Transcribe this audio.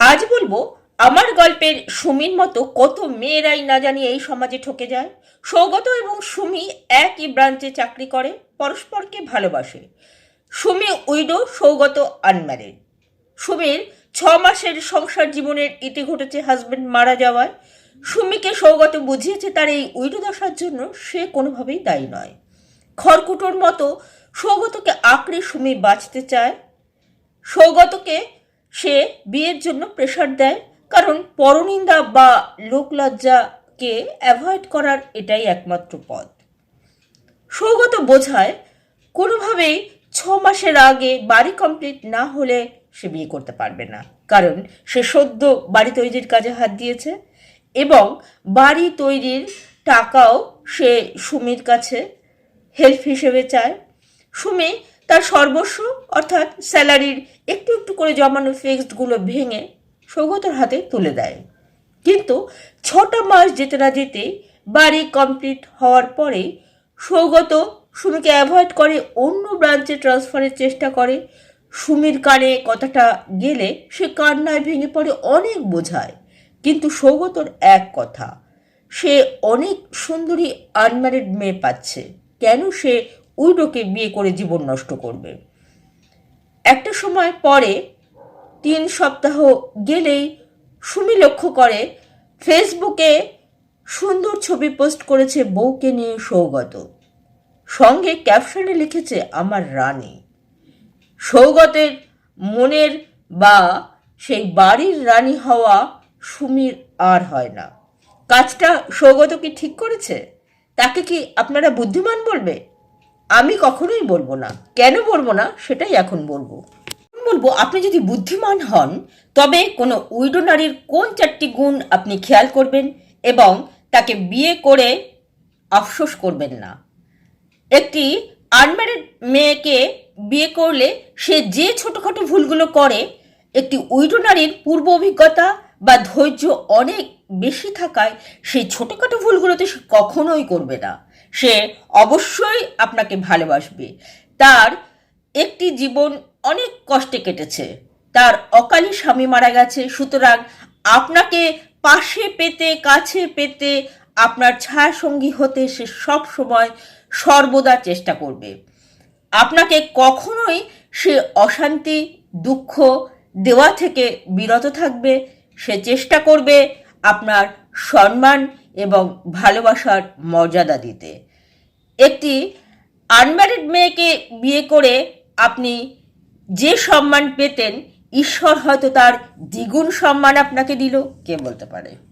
আজ বলব, আমার গল্পের সুমির মতো কত মেয়েরাই না জানি এই সমাজে ঠকে যায়। সৌগত এবং সুমি একই ব্রাঞ্চে চাকরি করে, পরস্পরকে ভালোবাসে। সুমি উইডো, সৌগত আনম্যারিড সুমির ছ মাসের সংসার জীবনের ইতি ঘটেছে হাজব্যান্ড মারা যাওয়ায়। সুমিকে সৌগত বুঝিয়েছে তার এই উইডো দশার জন্য সে কোনোভাবেই দায়ী নয়। খড়কুটোর মতো সৌগতকে আঁকড়ে সুমি বাঁচতে চায়। সৌগতকে সে বিয়ের জন্য প্রেশার দেয়। কারণ পরনিন্দা বা লোকলজ্জাকে অ্যাভয়েড করার এটাই একমাত্র পথ। সৌগত বোঝায়, কোনোভাবেই ছ মাসের আগে বাড়ি কমপ্লিট না হলে সে বিয়ে করতে পারবে না। কারণ সে সদ্য বাড়ি তৈরির কাজে হাত দিয়েছে এবং বাড়ি তৈরির টাকাও সে সুমির কাছে হেল্প হিসেবে চায়। সুমি তার সর্বস্ব, অর্থাৎ স্যালারির একটু একটু করে জমানো ফিক্সডগুলো ভেঙে সৌগতর হাতে তুলে দেয়। কিন্তু ছটা মাস যেতে না যেতে বাড়ি কমপ্লিট হওয়ার পরে সৌগত সুমিকে অ্যাভয়েড করে অন্য ব্রাঞ্চে ট্রান্সফারের চেষ্টা করে। সুমির কানে কথাটা গেলে সে কান্নায় ভেঙে পড়ে অনেক বোঝায়। কিন্তু সৌগতর এক কথা, সে অনেক সুন্দরী আনম্যারিড মেয়ে পাচ্ছে। কেন সে উইডোকে বিয়ে করে জীবন নষ্ট করবে। একটা সময় পরে তিন সপ্তাহ গেলেই সুমি লক্ষ্য করে, ফেসবুকে সুন্দর ছবি পোস্ট করেছে বউকে নিয়ে সৌগত। সঙ্গে ক্যাপশনে লিখেছে, আমার রানী। সৌগতের মনের বা সেই বাড়ির রানী হওয়া সুমির আর হয় না। কাজটা সৌগত কি ঠিক করেছে? তাকে কি আপনারা বুদ্ধিমান বলবে? আমি কখনোই বলব না। কেন বলব না? সেটাই এখন বলব। বলব, আপনি যদি বুদ্ধিমান হন, তবে কোনো উইডো নারীর কোন চারটি গুণ আপনি খেয়াল করবেন এবং তাকে বিয়ে করে আফসোস করবেন না। একটি আনম্যারিড মেয়েকে বিয়ে করলে সে যে ছোটোখাটো ভুলগুলো করে, একটি উইডো নারীর পূর্ব অভিজ্ঞতা বা ধৈর্য অনেক বেশি থাকায় সেই ছোটোখাটো ভুলগুলোতে সে কখনোই করবে না। সে অবশ্যই আপনাকে ভালোবাসবে। তার একটি জীবন অনেক কষ্টে কেটেছে। তার অকালী স্বামী মারা গেছে, সুতরাং আপনাকে পাশে পেতে, কাছে পেতে আপনার ছায়া সঙ্গী হতে সে সব সময় সর্বদা চেষ্টা করবে। আপনাকে কখনোই সে অশান্তি, দুঃখ দেওয়া থেকে বিরত থাকবে। সে চেষ্টা করবে আপনার সম্মান এবং ভালোবাসার মর্যাদা দিতে। একটি আনম্যারিড মেয়েকে বিয়ে করে আপনি যে সম্মান পেতেন, ঈশ্বর হয়তো তার দ্বিগুণ সম্মান আপনাকে দিল, কে বলতে পারে?